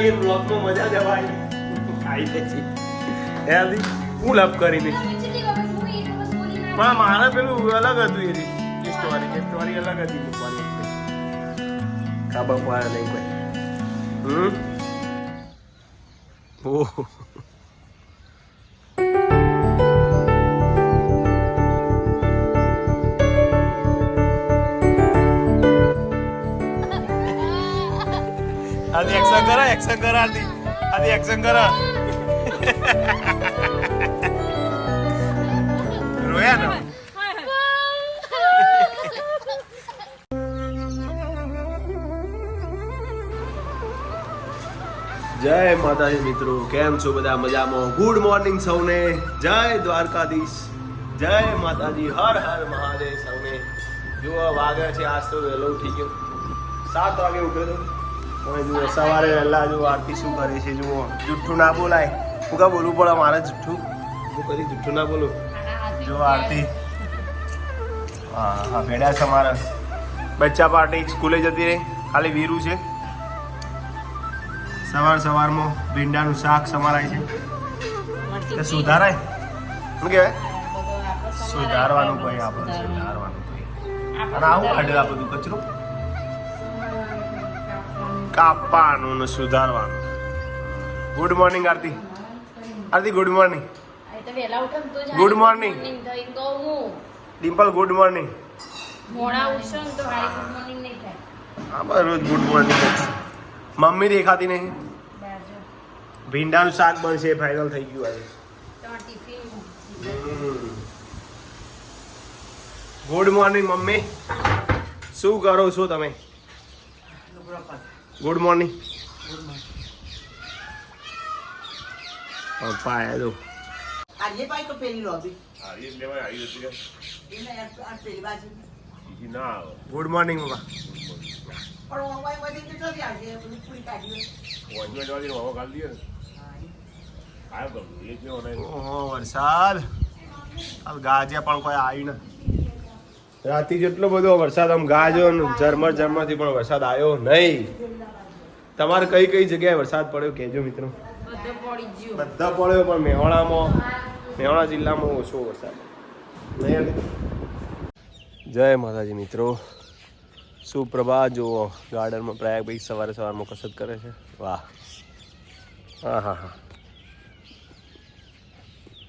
આવી બ્લોગમાં મજા જ આવે. આવી પછી હે આદી હું લવ કરીને પણ મારે પેલું અલગ હતું એ રીત સ્ટોરી સ્ટોરી અલગ હતી મૂકવાની ખબર પડે નહીં કોઈ. હમ? ઓહ. એક્શન કરા આદિ આદિ એક્શન કરા રોયા જય માતાજી મિત્રો કેમ છો બધા મજામાં ગુડ મોર્નિંગ સૌને જય દ્વારકાધીશ જય માતાજી હર હર મહાદેવ સૌને જો વાગે છે આજ તો વહેલો ઉઠી ગયો સાત વાગે ઉઠ્યો હવે જુઓ સવારે વહેલા જુઓ આરતી શું કરે છે જુઓ. જુઠ્ઠું ના બોલાય. હું કા બોલવું પડે? મારે જુઠ્ઠું. હું કદી જુઠ્ઠું ના બોલું? જો આરતી. હા હા ભેડ્યા છે મારા. બચ્ચા પાર્ટી સ્કૂલે જતી રહી. ખાલી વીરું છે. સવાર સવારમાં ભીંડાનું શાક સમારાય છે. કે સુધારાય? શું કહેવાય? સુધારવાનું કોઈ આપણે સુધારવાનું કોઈ. અને આવું કાઢેલા બધું કચરો? કાપવાનું ને સુધારવાનું. Good morning Aarti. Aarti good morning. Dimple good morning hi good morning નહીં થાય. હા રોજ ગુડ મોર્નિંગ મમ્મી દેખાતી નહીં? ભીંડાનું શાક બનશે ફાઇનલ થઈ ગયું આજે. Good morning mummy. શું કરો છો તમે? ગુડ મોર્નિંગ પપ્પા આયા તો આજે પાઈ તો પેલી લોબી આવી લેવાય આવી હતી એને આ આ પેલી બાજુ. ના ગુડ મોર્નિંગ પપ્પા પણ ઓવાય વધી તો ચોથી આવશે? પૂરી કાઢી ઓહો વરસાદ. હાલ ગાજે પણ કોઈ આવી ના. રાતે જેટલો બધો વરસાદ, આમ ગાજો ઝરમર ઝરમરથી પણ વરસાદ આવ્યો નહીં. તમારે કઈ કઈ જગ્યાએ વરસાદ પડ્યો કહેજો મિત્રો. બધે પડ્યો, પણ મેવાડામાં, મેવાડા જિલ્લામાં ઓછો વરસાદ. જય માતાજી મિત્રો. સુપ્રભા જુઓ, ગાર્ડનમાં પ્રયાગભાઈ સવારે સવારમાં કસરત કરે છે. વાહ. હા હા હા.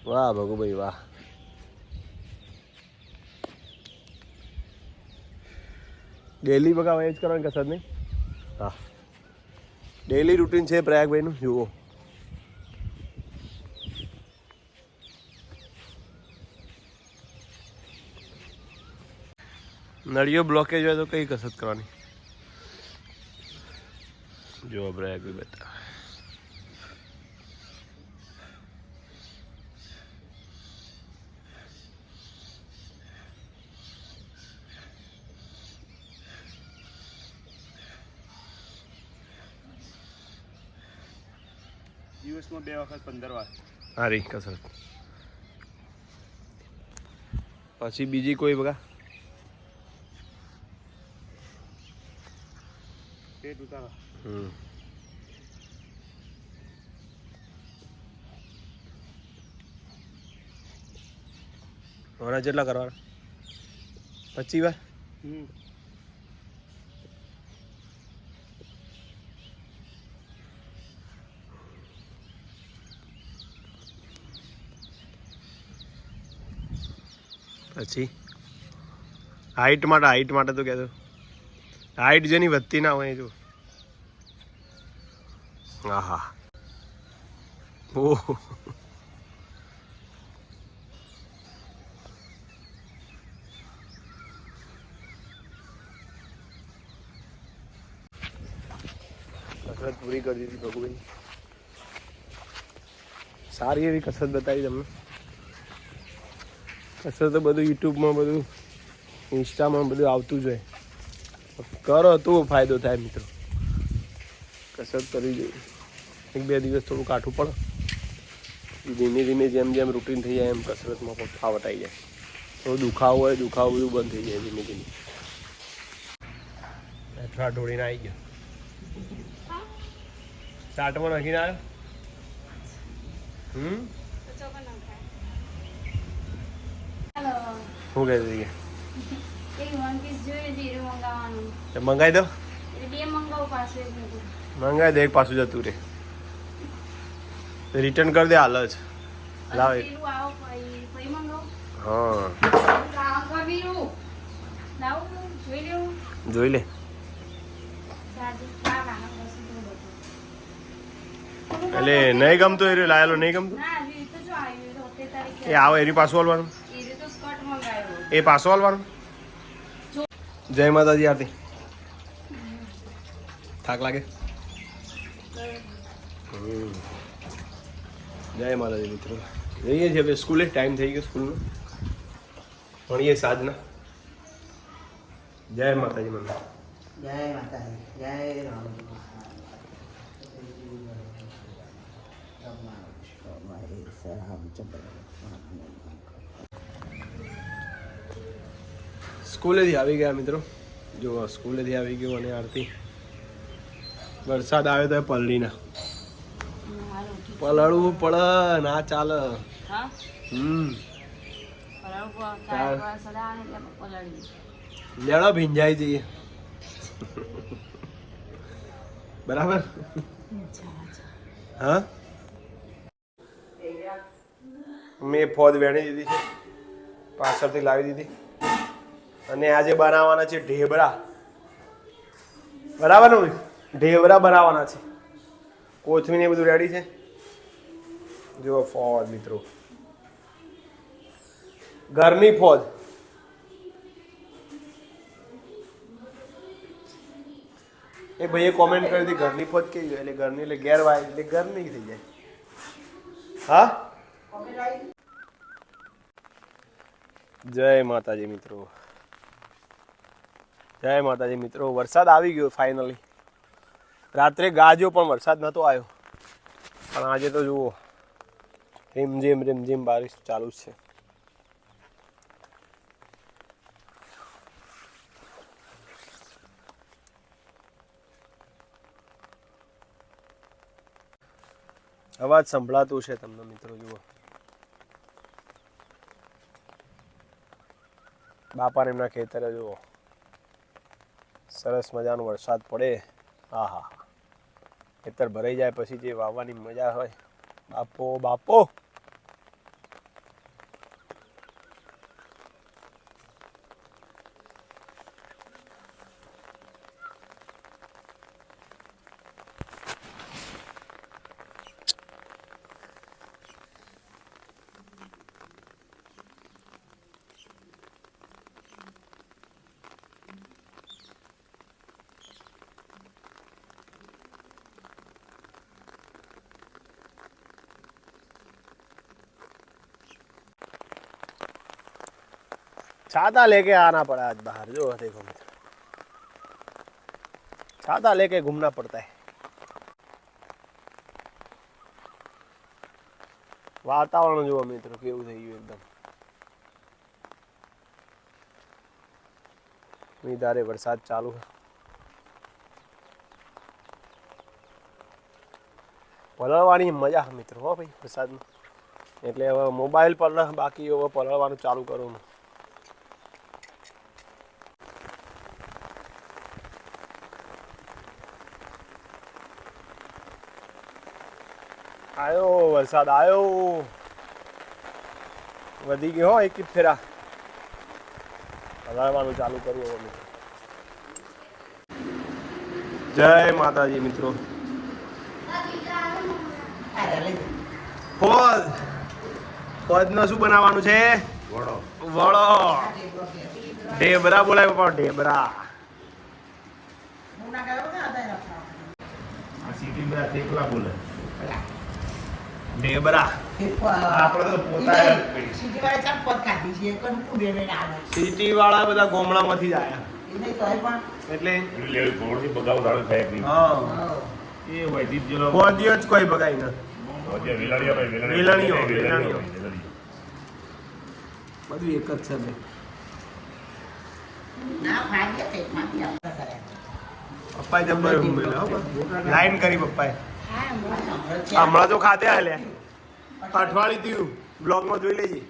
વાહ, ભગુભાઈ, વાહ. ડેલી બગાવ એ જ કરવાની કસરત નહીં? હા. ડેલી રૂટીન છે પ્રયાગભાઈનું, જુઓ. નળીઓ બ્લોકેજ હોય તો કઈ કસરત કરવાની? જો પ્રયાગભાઈ બતા. દિવસમાં બે વખત પંદર વાર. સારી કસરત. પછી બીજી કોઈ બગા? પેટ હમ. હમણાં જેટલા કરવાના? પચીસ વાર? હમ. પછી? હાઈટ માટે હાઈટ માટે તો કહેતો. હાઈટ જેની વધતી ના હોય જો. આહા. ઓહ. કસરત પૂરી કરી દીધી ભગવાન સારી એવી કસરત બતાવી તમને. કસરત તો બધું યુટ્યુબમાં બધું ઇન્સ્ટામાં બધું આવતું જ હોય. કરો તો ફાયદો થાય મિત્રો. કસરત કરવી જોઈએ. એક બે દિવસ થોડું કાઠું પડે. ધીમે ધીમે જેમ જેમ રૂટીન થઈ જાય એમ કસરતમાં પણ ફાવટ આવી જાય. તો દુખાવો હોય દુખાવો બધું બંધ થઈ જાય ધીમે ધીમે. અથડા ઢોળીને આવી ગયો. સાટમાં નાખીને આવ્યો? હમ તો ચોખા ના ખાય. હાલો. શું કહે છે એક one piece જોઈએ છે, એ મંગાવવાનું. મંગાવી દો. મંગાવું દે એક પાછું જતું રે રિટર્ન કરી દે હાલ જ. લાવ એક. હા. જોઈ લે. એટલું નહીં ગમતું એ લાયેલો નહીં ગમતું? એ આવે એની પાછું હાલવાનું એ રીતે તો સ્કર્ટ મંગાવ્યો. એ પાસો હાલવાનું. જય માતાજી આરતી. થાક લાગે? જય માતાજી મિત્રો. જઈએ છીએ હવે સ્કૂલે, ટાઈમ થઈ ગયો સ્કૂલનો. ભણીએ સાંજના. જય માતાજી મંદિર જય માતાજી, જય રામજી સ્કૂલેથી આવી ગયા મિત્રો. જો સ્કૂલેથી આવી ગયો અને આરતી. વરસાદ આવે તો પલળી ના પલળવું પડે ના ચાલે. હમ. લેડો ભીંજાઈ જઈએ. બરાબર? હા? મેં ફોદ વેણી દીધી છે. પાછળથી લાવી દીધી. અને આજે બનાવવાના છે ઢેબરા. બરાબર ને ઢેબરા બનાવવાના છે. કોથમીર ને એ બધું રેડી છે? જુઓ ફોજ મિત્રો. ઘરની ફોજ. એ ભાઈએ કોમેન્ટ કરી હતી ઘરની ફોજ કેવી હોય એટલે ઘરની એટલે ઘેર વાય એટલે ઘરની થઈ જાય. હા? જય માતાજી મિત્રો. જય માતાજી મિત્રો, વરસાદ આવી ગયો ફાઇનલી રાત્રે ગાજ્યો પણ વરસાદ નહોતો આવ્યો. પણ આજે તો જુઓ રીમઝીમ રીમઝીમ બારિશ ચાલુ છે. અવાજ સંભળાતું છે તમને મિત્રો, જુઓ. બાપાને એમના ખેતરે જુઓ. સરસ મજાનો વરસાદ પડે. હા હા ખેતર ભરાઈ જાય પછી જે વાવવાની મજા હોય. બાપો બાપો. छाता लेके आना पड़ा आज बाहर जो देखो मित्र छाता लेके घूमना पड़ता है વાતાવરણ જુઓ મિત્રો કેવું થઈ ગયું એકદમ નિધારે વરસાદ ચાલુ છે પલળવાની મજા છે મિત્રો હો ભાઈ વરસાદમાં એટલે હવે મોબાઈલ પર બાકી હવે પલળવાનું ચાલુ કરું આયો વરસાદ આવ્યો વધી ગયો એક એક ફેરા. વધારવાનું ચાલુ કરવું હવે મિત્રો. જય માતાજી મિત્રો. ફોજ. ફોજનો શું બનાવવાનું છે? વડો. વડો. ઢેબરા બોલાય પપ્પા ઢેબરા. સિટી બધા થેપલા બોલે. ઢેબરા સિટી વાળા બધા જ એટલે જ કોઈ બગાઈ ન. વેલાણીઓ. બધું એક જ છે પપ્પાએ ઉમેર્યો લાઈન કરી પપ્પાએ. હમણાં. તો ખાતે હાલે અઠવાડિયું થયું બ્લોગમાં જોઈ લેજે.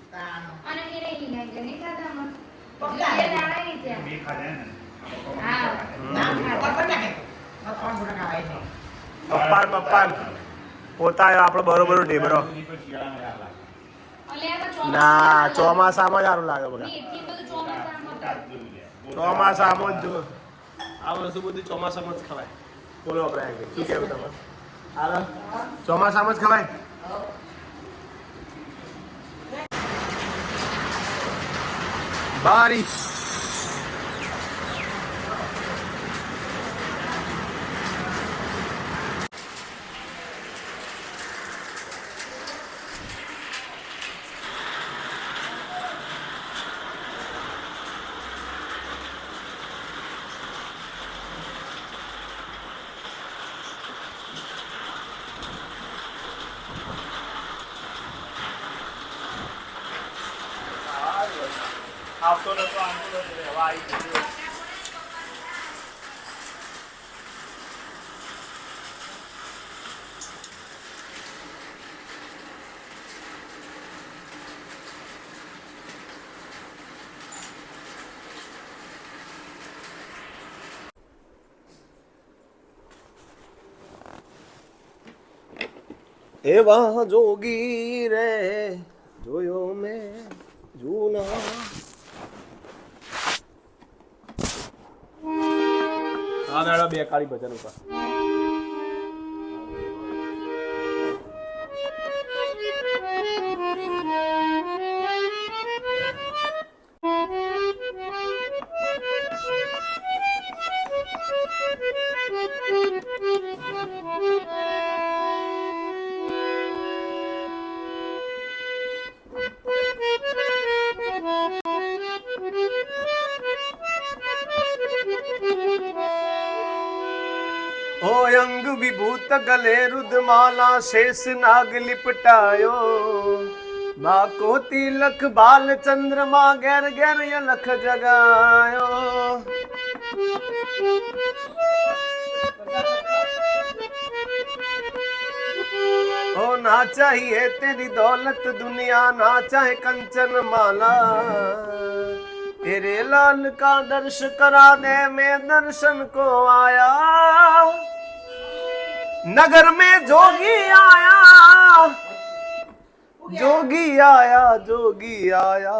પપ્પાન પપ્પાન. પોતા આવ્યો આપણો બરોબર. ઢેબરો ના ચોમાસામાં સારું લાગે બધા ચોમાસામાં જ જો. આ વસ્તુ બધું ચોમાસામાં જ ખવાય. બોલો આપણે શું કહેવું તમારે? ચોમાસામાં જ ખવાય? બારિશ. આવતો નતો આવતો નતો હવા આવી ગયો એવા જોગી રે બે કાળી ભજન ઉપર. गले रुदमाला शेष नाग लिपटायो मा को तिलक बाल चंद्रमा गैर गैर यलख जगायो ओ ना चाहिए तेरी दौलत दुनिया ना चाहे कंचन माला तेरे लाल का दर्श करा दे मैं दर्शन को आया नगर में जोगी आया जोगी आया जोगी आया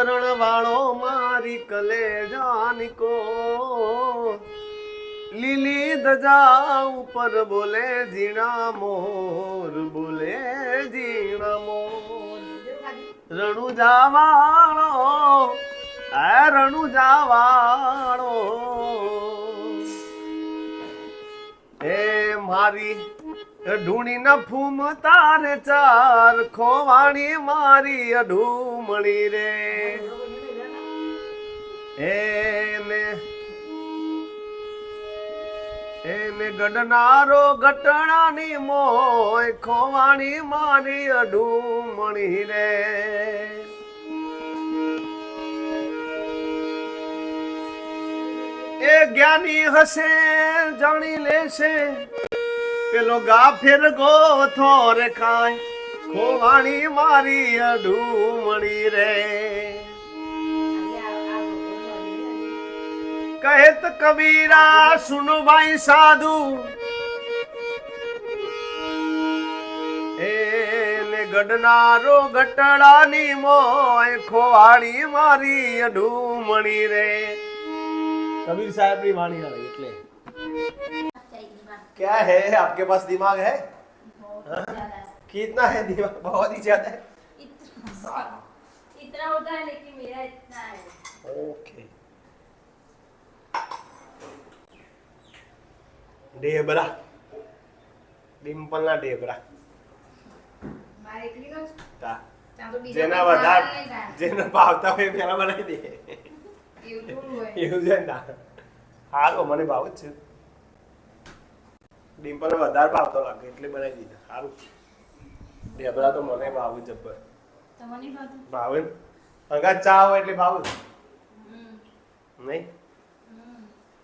પોકરણ વાળો મારી કલે જાનકો લીલી ધજા ઉપર બોલે ઝીણા મોર બોલે ઝીણા મોર રણુજા વાળો આ રણુજા વાળો એ મારી ઢૂણી ન ફૂમ તારે ચાર, ખોવાણી મારી અઢૂમણી રે. એને એને ગડનારો ગટણાની મોય, ખોવાણી મારી અઢૂમણી રે. એ જ્ઞાની હશે, જાણી લેશે પેલો ગાફેર ગોથો રે ખાય. ખોવાણી મારી અઢુમણી રે. કહેત કબીરા સુનો ભાઈ સાધુ. એને ગડનારો ગટડાની મોય ખોવાણી મારી અઢુમણી રે. કબીર સાહેબની વાણી આવે એટલે. क्या है आपके पास दिमाग है कितना है दिमाग बहुत ही ज्यादा है इतना इतना होता है लेकिन मेरा इतना है ओके ढेबरा ડિમ્પલના ઢેબરા મારે એકલીનો જ તા ત્યાં તો બીજા જેના કોઈ વધારે ખાવાનું નહીં થાય. જેને ભાવતા હોય એ પેલા બનાવી દે એવું થોડું હોય એવું છે ને ના હાલો મને ભાવ જ છે ડિમ્પલ વધારે ભાવતો લાગે એટલે બનાવી દીધા. સારું. ઢેબરા તો મને ભાવ જબ્બર? ભાવે? ને ચા હોય એટલે ભાવ. નહીં?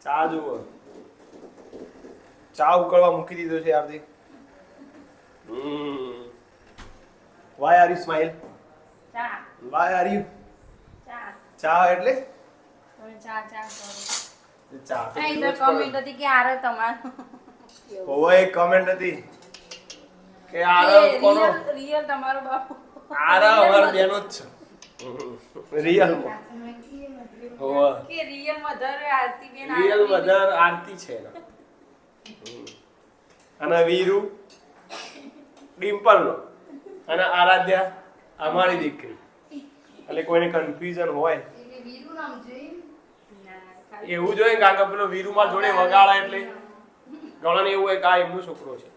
ચા જુઓ. ચા ઉકળવા મૂકી દીધો છે Hardik why are you smile ચા. વાય આર યુ ચા. ચા એટલે? ચા ચા ચા તો. કમેન્ટ હતી કે આરે તમારું. એક કમેન્ટ હતી કે આરવ કોનો? રિયલ તમારો બાપુ. આરવ અમાર બેનો જ છે. રિયલ કે રિયલ મધર આરતી બેન રિયલ મધર આરતી છે અને વીરુ ડિમ્પલ નો અને આરાધ્યા અમારી દીકરી. એટલે કોઈને કન્ફ્યુઝન હોય. વીરુ એવું જોઈએ કારણ કે પેલો વીરુમાં જોડે વગાડા એટલે. ઘણાને એવું હોય કે આ એમનો છોકરો છે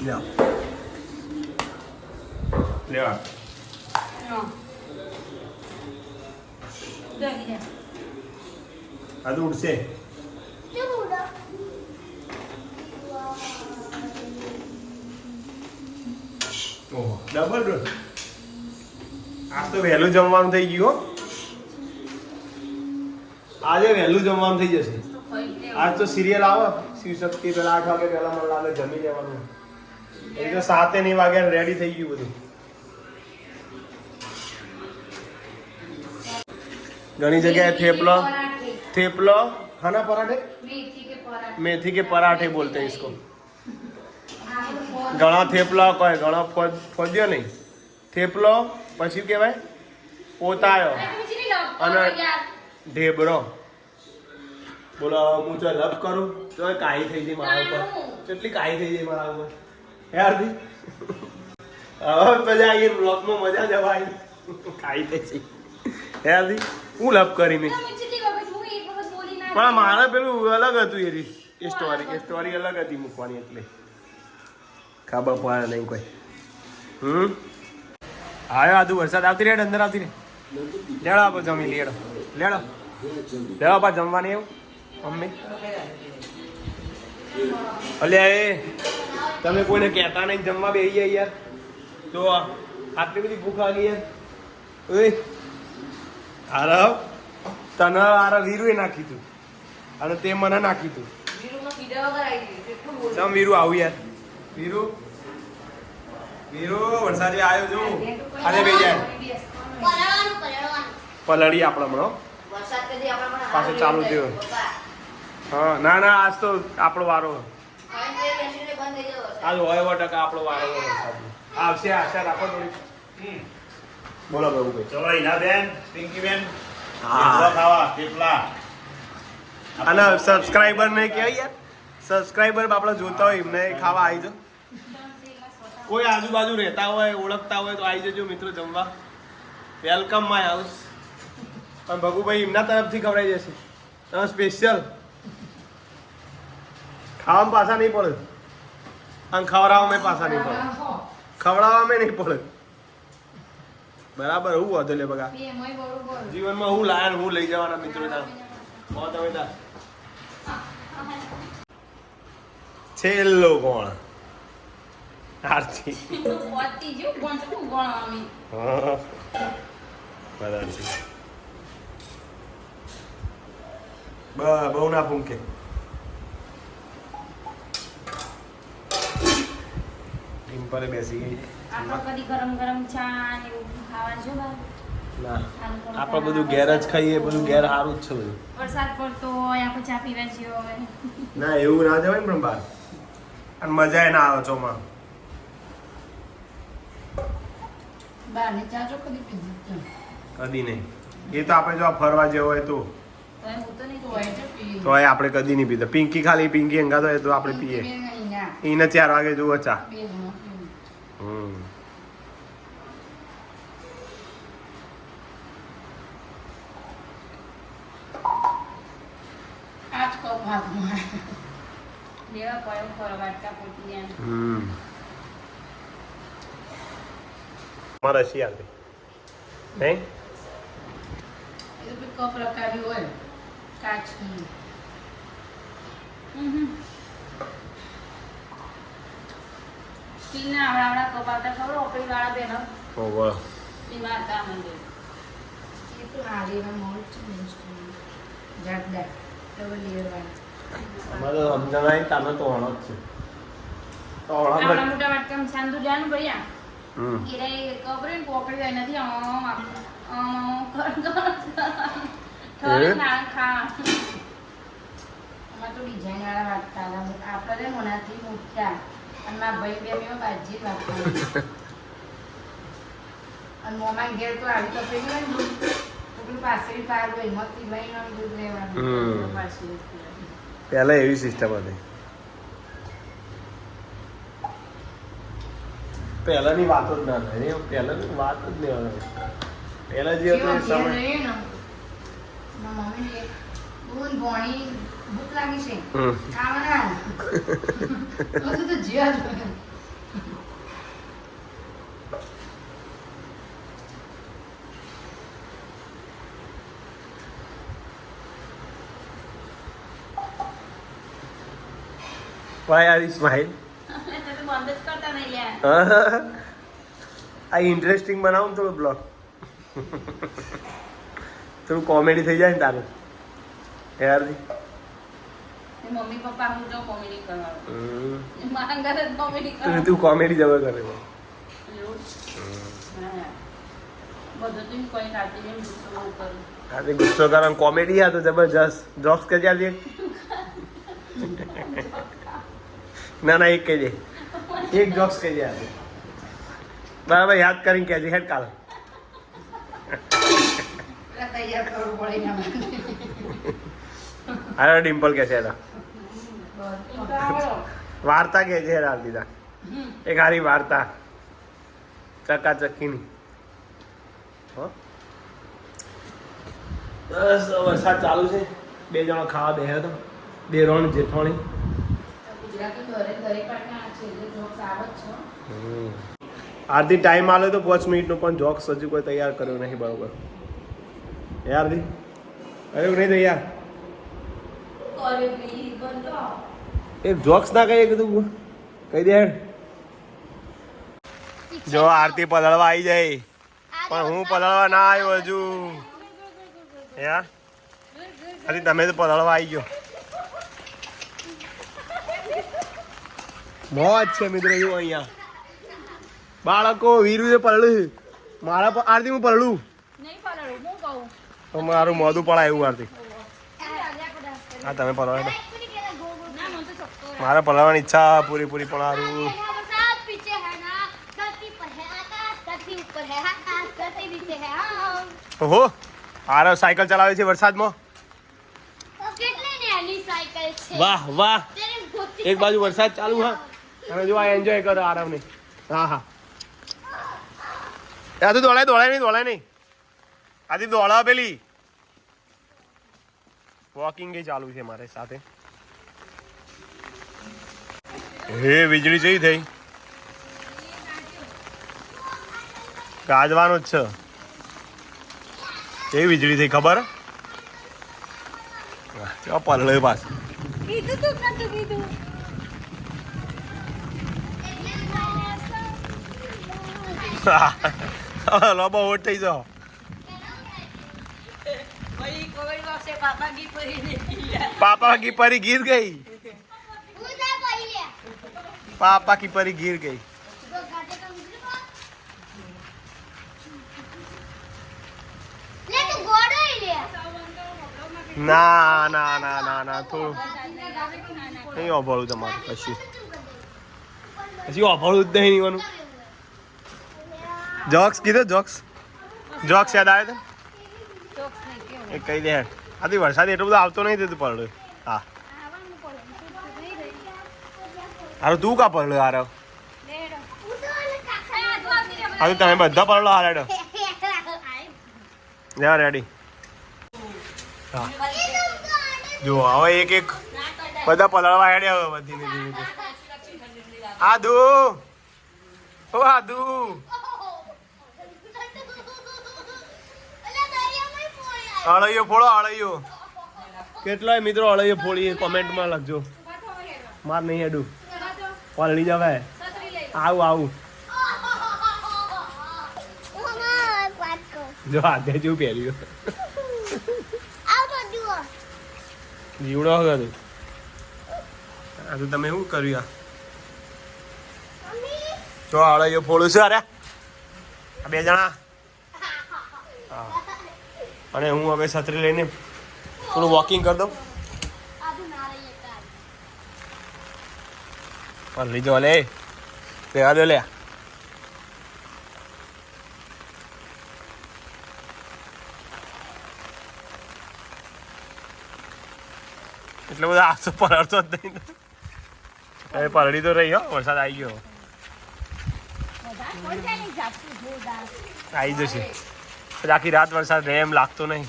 Yeah. લેવા હા. જમી લે. ઉડશે ઓહો ડબલ રોલ આજ તો વહેલું જમવાનું થઈ ગયું આજે વહેલું જમવાનું થઈ જશે. આજ તો સિરિયલ આવે શિવશક્તિ પેલા આઠ વાગે પહેલા મને લાગે જમી લેવાનું એ તો સાતે નહીં વાગે રેડી થઈ ગયું બધું ઘણી જગ્યાએ થેપલો પરાઠે. થેપલો હાના પરાઠે મેથી કે પરાઠે. मेथी के पराठे बोलते हैं इसको આ બધું ફોન. ઘણા થેપલા કહે ઘણા ફોજ ફોજ્યો નહીં થેપલો પછી કહેવાય પોતાયો આ તો પછી નહીં લખતો અને- યાર. ઢેબરો બોલો હું જો લપ કરું તો કાઈ થઈ જાય મારા ઉપર નાનું. કેટલી કાઈ થઈ જાય મારા ઉપર યારથી હવે મજા આવી બ્લોકમાં મજા જવા આવી કાઈ થઈ જાય યારથી હું લપ કરી મેં પણ મારે પેલું અલગ હતું એ રીત એ સ્ટોરી એ સ્ટોરી અલગ હતી મૂકવાની એટલે. ખબર પડે નહીં કોઈ. હમ? આવ્યો આધુ વરસાદ આવતી રહે અંદર આવતી રહે. લેડો આપણે જમી, લેડો. લેડો. લેડો આપા જમવાની એવું? મમ્મી? અલ્યા એ, તમે કોઈને કહેતા નહીં જમવા બેસી જાય યાર. જો આટલી બધી ભૂખ લાગી યાર. ઓય. આરવ તને આરવ વીરુએ નાખી તું અને તે મને નાખી તું. ચમ વીરુ આવું યાર. વીરુ? વીરુ વરસાદે આવ્યો છું. આજે બે જાય. પલળી આપણે હમણાં વરસાદ આપણા મને પાછો ચાલુ થયો. હા ના ના આજ તો આપણો વારો. આજ હોય સો ટકા આપણો વારો. આવશે આશા રાખો થોડી બોલો બાબુભાઈ ચલો હિનાબેન પિંકીબેન હા. થેપલા ખાવા? થેપલા અને સબસ્ક્રાઈબર ને કહેવાય યાર. સબસ્ક્રાઈબર આપણે જોતા હોય એમને ખાવા આવી જાઓ. કોઈ આજુબાજુ રહેતા હોય ઓળખતા હોય તો આવી જજો મિત્રો જમવા. વેલકમ માય હાઉસ પણ ભગુભાઈ એમના તરફથી ખવડાઈ જશે તમે સ્પેશિયલ ખાવામાં પાછા નહીં પડે. અને ખવડાવવામાં પાછા નહીં પડે. ખવડાવવામાં નહીં પડે. બરાબર હું વધુ લે બગા. જીવનમાં હું લાયન હું લઈ જવાના મિત્રો ત્યાં તમે તાર છેલ્લો કોણ આરતી. બહુ ના ફૂંકે ડિમ્પલે બેસી ગઈ. આપણે કદી ગરમ ગરમ ચા ને એવું ખાવાનું જો. ના. આપણે બધું ઘેર જ ખાઈએ બધું ઘેર સારું જ છે બધું. વરસાદ પડતો હોય આપણે ચા પીવા જઈએ હોય. ના એવું ના જવાય ને પણ બહાર. અને મજા ના આવે ચોમાં બહારની ચા જો કદી પીધી કદી નહીં. એ તો આપણે જો ફરવા જેવો હોય તો. તો એ હું તો નહીં તો હોય છે પી. તો એ આપણે કદી નહીં પીતા પિંકી ખાલી પિંકી અંગાત હોય તો આપણે પીએ. એને ચાર વાગે જુઓ ચા. હમ આ જ કપ હાથમાં. પડે ખરો વાટકા પોતી એમ હમ મારે શી આપે નહીં એ તો રકાબી હોય કાચની સ્ટીલના આવડા આવડા કપ આવતા ખબર ઓપરી વાળા બેનો ઓહો એવા હતા મંદિર એ તો નાળિયેરનો મોલ છે. જાડદાર. ડબલ લેયર વાળા. અમારે તો હણો જ છે. તો આવડા મોટા વાટકામાં સાંદુ જાનું ભૈયા હમ. એને પોકડી હોય નથી આમ આમ આમ આમ કર કર થોડી હે? ના ખા. તો ડિઝાઇન વાળા વાગતા હતા આપણે મોનાથી મોટા અને મારા ભાઈ બે મેં બાજી વાગતા અને મોમાં ઘેર તો આવી તો પેલી હોય ને પાસળી પાર હોય એમાંથી લઈને દૂધ લેવાનું પાછી પહેલા એવી સિસ્ટમ હતી પહેલાની વાતો જ ના થાય પહેલાની વાત જ નહીં આવે પહેલા જે હતું એ સમય ભૂખ લાગી છે ખાવાના તો જ્યાં જ કરતા નહીં લ્યા આ ઇન્ટરેસ્ટિંગ બનાવું થોડું બ્લોગ થોડું કોમેડી થઈ જાય ને તારું. યાર મમ્મી પપ્પા હું જો કોમેડી કરવાનું. હમ. જ કોમેડી તું કરવાનું. તું કોમેડી જવા કરે ગુસ્સો કરું. કરવાનો કોમેડી આ તો જબરજસ્ત. જોક્સ કે ચાલજે ના ના એક કહી દે એક જોક્સ કહી દે આજે બરાબર યાદ કરીને કહેજે હેડ કાલ. અરે ડિમ્પલ કે છે. વાર્તા કે છે હેડ દીધા. એક હારી વાર્તા. ચકાચકીની હો? બસ વરસાદ ચાલુ છે. બે જણા ખાવા બેહ્યા તો દેરોણ જેઠાણી. ગુજરાતી આરતી ટાઈમ આલે તો પાંચ મિનિટનો પણ જોક્સ હજુ કોઈ તૈયાર કર્યો નહીં બરોબર. હે આરતી? કર્યો નહીં તૈયાર. એક જોક્સ ના કહીએ કીધું કહી દે. જો આરતી પલળવા આવી જાય. પણ હું પલળવા ના આવ્યો હજુ. યાર અરે તમે તો પલળવા આવી ગયો. મોજ છે મિત્રો એવું અહીંયા. બાળકો વીરુ પલડું મારા પર આરતી હું પલડું તો મારું મોઢું પડાય એવું આરતી. હા તમે પલવા મારે પલવાની ઈચ્છા પૂરેપૂરી પણ હારું ઓહો આરો સાયકલ ચલાવે છે વરસાદમાં? વાહ વાહ. એક બાજુ વરસાદ ચાલુ હા. તમે જો આ એન્જોય કરો આરામની હા હા. આ તો દોડાય દોડાય નહીં દોડાય નહીં. આથી દોડા પેલી. વોકિંગ એ ચાલુ છે મારે સાથે. હે વીજળી જઈ થઈ? ગાજવાનું જ છે. કેવી વીજળી થઈ ખબર? ચો પલળે લોબો ઓટ થઈ જાઓ. પાપા કી પરી ગીર ગઈ? પાપા કી પરી ગીર ગઈ. ના ના ના ના ના થોડું. નહીં અભળું તમારું કશું. પછી અભળું જ નહીં નીવાનું જોક્સ કીધો જોક્સ જોક્સ યાદ આવે તો કેવું? એ કહી દે આથી વરસાદ એટલો બધો આવતો નહીં થતું પડે હા. હું તો હારો તું કા પડલો હારો? આ તો તમે બધા પડલો હારેડો જા રેડી હા. જો હવે એક એક બધા પલળવા હેડ્યા હવે બધી આ દુ ધીમે. આદુ! ઓ આદુ અળૈયો ફોડો અળૈયો કેટલાય મિત્રો અળૈયો ફોડીએ? કોમેન્ટમાં લખજો. માર નહીં હેડું. પલળી જવાય. આવું આવું. જો હાથે જેવું પહેર્યું. જીવડો હતો તું. આ તો તમે શું કર્યું આ? જો અળૈયો ફોડું છે અરે. આ બે જણા. અને હું હવે છત્રી લઈને થોડું વોકિંગ કરી દઉં. પણ લીધો લે. લેવા દો લે. એટલે બધા આસો પલળતો જ નહીં. હવે પલળી તો રહી હો. વરસાદ આવી ગયો. આવી જશે. આખી રાત વરસાદ રહે એમ લાગતો નહીં.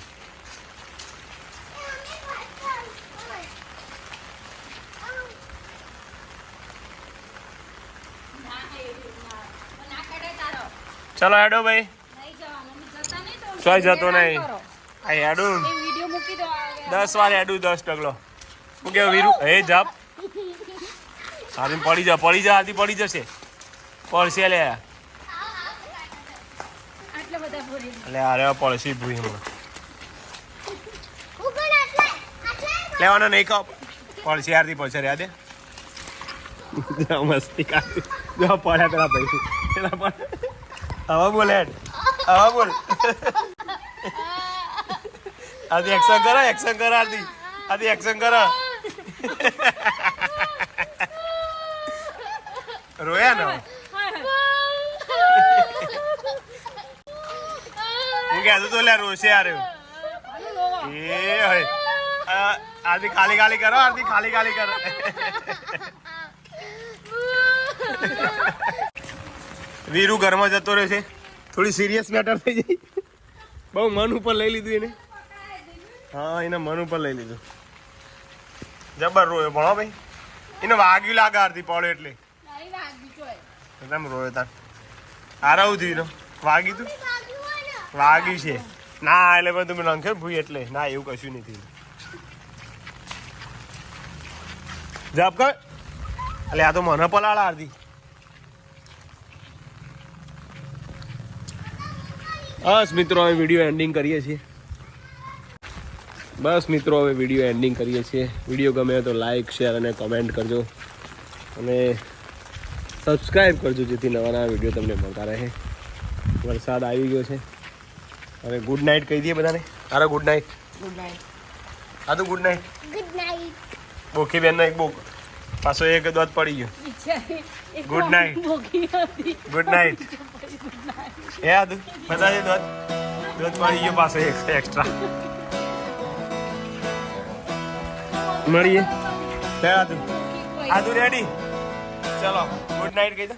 ચલો હેડો ભાઈ. ચોય જતો નહીં આ હેડું. દસ વાર હેડું દસ ટકલો હું કેવું વીરુ? હે જાપ. સારી પડી જા પડી જા આથી પડી જશે. પડશે લે. એટલે આરે પડશે ભૂઈ હમણાં. લેવાનો નહીં કહો પડશે યારથી પડશે રહ્યા દે. મસ્તી કાઢી. જો પડ્યા પેલા ભાઈ. પેલા પડે હવે બોલે હવે બોલ. આથી એક્શન કરો એક્શન કરો આથી. આથી એક્શન કરો રોયા ને હું કહેતો તો લે રોશે આરે એ હોય. આરતી ખાલી ખાલી કરો આરતી ખાલી ખાલી કરો. વીરુ ઘરમાં જતો રહેશે થોડી સિરિયસ મેટર થઈ જાય બહુ મન ઉપર લઈ લીધું એને. હા એને મન ઉપર લઈ લીધું. જબર રોયો ભણો ભાઈ. એને વાગ્યું લાગે આરતી પડ્યો એટલે. કેમ રોયો તાર? આરાવું થયું વાગી તું? વાગ્યું છે. ના, એટલે બધું તમે નંખે ભૂઈ એટલે. ના, એવું કશું નથી. જવાબ કર. એટલે આ તો મને પલાળા આરતી. બસ મિત્રો, હવે વીડિયો એન્ડિંગ કરીએ છીએ. બસ મિત્રો, હવે વીડિયો એન્ડિંગ કરીએ છીએ. વીડિયો ગમે તો લાઈક શેર અને કમેન્ટ કરજો. અને સબસ્ક્રાઈબ કરજો, જેથી નવા નવા વીડિયો તમને મળતા રહે. વરસાદ આવી ગયો છે. હવે ગુડ નાઇટ કહી દઈએ બધાને. તારા ગુડ નાઇટ ગુડ નાઇટ આ તો ગુડ નાઇટ ગુડ નાઇટ બોખી બેનનો એક બોક. પાછો એક દોત પડી ગયો. ગુડ નાઇટ ગુડ નાઇટ એ આદુ બધા દોત દોત પડી ગયો પાછો એક એક્સ્ટ્રા મળીએ. લે આદુ આદુ રેડી ચલો ગુડ નાઇટ કહી દો.